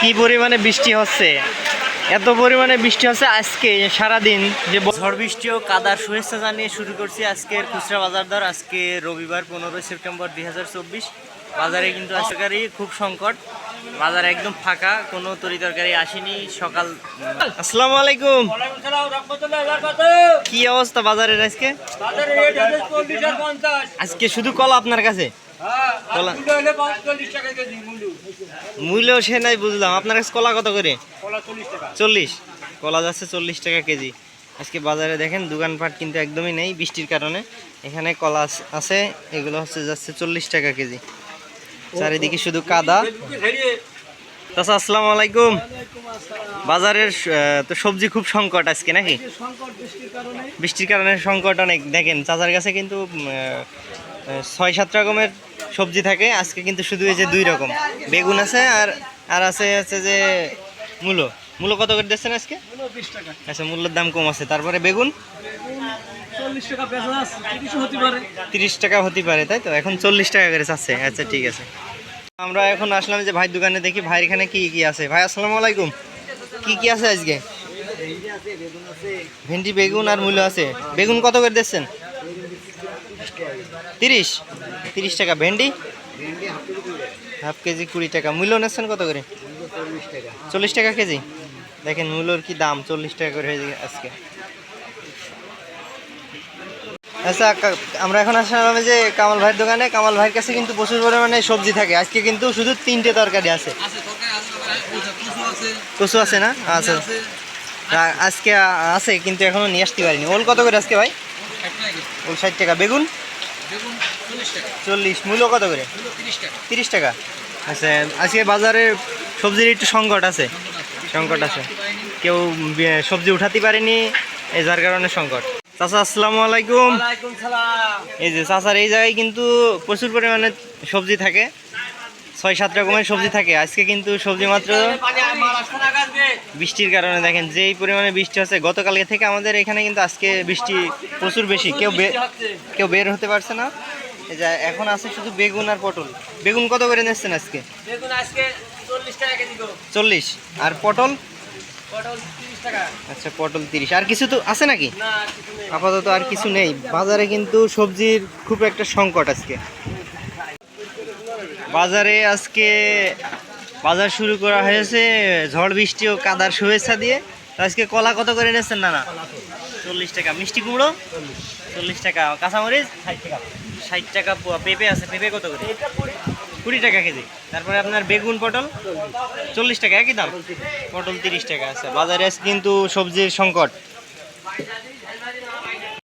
কি পরিমাণে বৃষ্টি হচ্ছে? এত পরিমাণে বৃষ্টি হচ্ছে আজকে সারাদিন যে ঝড় বৃষ্টি ও কাদার শুভেচ্ছা জানিয়ে শুরু করছি আজকের খুচরা বাজার দর। আজকে রবিবার পনেরোই সেপ্টেম্বর দুই চব্বিশ। বাজারে কিন্তু আজকারই খুব সংকট। বাজার একদম ফাঁকা কোনো তরি তরকারি আসেনি। সকাল আসসালামু আলাইকুম। কি অবস্থা বাজারের আজকে? আজকে শুধু কলা আপনার কাছে? মূল্য সে নাই বুঝলাম। আপনার কাছে কলা কত করে? চল্লিশ কলা যাচ্ছে চল্লিশ টাকা কেজি। আজকে বাজারে দেখেন দোকানপাট কিন্তু একদমই নেই বৃষ্টির কারণে। এখানে কলা আছে এগুলো হচ্ছে যাচ্ছে চল্লিশ টাকা কেজি। চারিদিকে শুধু কাদা। চাচা আসসালামু আলাইকুম। বাজারের তো সবজি খুব সংকট আজকে নাকি? বৃষ্টির কারণে। সংকট অনেক। দেখেন চাচার কাছে কিন্তু ছয় সাত রকমের সবজি থাকে। আজকে কিন্তু শুধু এই যে দুই রকম। বেগুন আছে আর আর আছে হচ্ছে যে মূলো। মূলো কত করে দিচ্ছেন আজকে? আচ্ছা মূল্যের দাম কম আছে। তারপরে বেগুন? তিরিশ টাকা হতে পারে তাই তো? এখন চল্লিশ টাকা করে চাচ্ছে। আচ্ছা ঠিক আছে। আমরা এখন আসলাম যে ভাই দোকানে দেখি ভাইয়ের এখানে কি কি আছে। ভাই আসসালামু আলাইকুম। কি কি আছে আজকে? ভেন্ডি বেগুন আর মূল্য আছে। বেগুন কত করে দিচ্ছেন? তিরিশ? তিরিশ টাকা ভেন্ডি? হাফ কেজি কুড়ি টাকা। মূল্য নিচ্ছেন কত করে? চল্লিশ টাকা কেজি। দেখেন মূল্যর কি দাম, চল্লিশ টাকা করে হয়ে আজকে। আচ্ছা আমরা এখন আসলাম যে কামাল ভাইয়ের দোকানে। কামাল ভাইয়ের কাছে কিন্তু প্রচুর পরিমাণে সবজি থাকে। আজকে কিন্তু শুধু তিনটে তরকারি আছে। কচু আছে না? আচ্ছা। আজকে আছে, কিন্তু এখনও নিয়ে আসতে পারিনি। ওল কত করে আজকে ভাই? ষাট টাকা। বেগুন? চল্লিশ মূল্য কত করে? তিরিশ টাকা। আচ্ছা আজকে বাজারে সবজির একটু সংকট আছে। সংকট আছে। কেউ সবজি উঠাতে পারেনি এই যার কারণে সংকট। চাচা আসসালামু আলাইকুম। এই যে চাচার এই জায়গায় কিন্তু প্রচুর পরিমাণে সবজি থাকে। ছয় সাত রকমের সবজি থাকে। আজকে কিন্তু সবজি মাত্র বৃষ্টির কারণে দেখেন যেই পরিমাণে বৃষ্টি হচ্ছে গতকালকে থেকে আমাদের এখানে কিন্তু আজকে বৃষ্টি প্রচুর বেশি। কেউ কেউ বের হতে পারছে না। এখন আছে শুধু বেগুন আর পটল। বেগুন কত করে নিচ্ছেন আজকে? চল্লিশ আর পটল? আচ্ছা পটল তিরিশ। আর কিছু তো আছে নাকি? আপাতত আর কিছু নেই। বাজারে কিন্তু সবজির খুব একটা সংকট আজকে। বাজারে আজকে বাজার শুরু করা হয়েছে, ঝড় বৃষ্টি ও কাদার শুভেচ্ছা দিয়ে। আজকে কলা কত করে নিচ্ছেন নানা? চল্লিশ টাকা। মিষ্টি কুমড়ো? চল্লিশ টাকা। কাঁচামরিচ? ষাট টাকা। ষাট টাকা পেঁপে আছে। পেঁপে কত করে? কুড়ি টাকা কেজি। তারপরে আপনার বেগুন পটল? চল্লিশ টাকা। একই দাম? পটল তিরিশ টাকা। আছে বাজারে আজকে কিন্তু সবজির সংকট।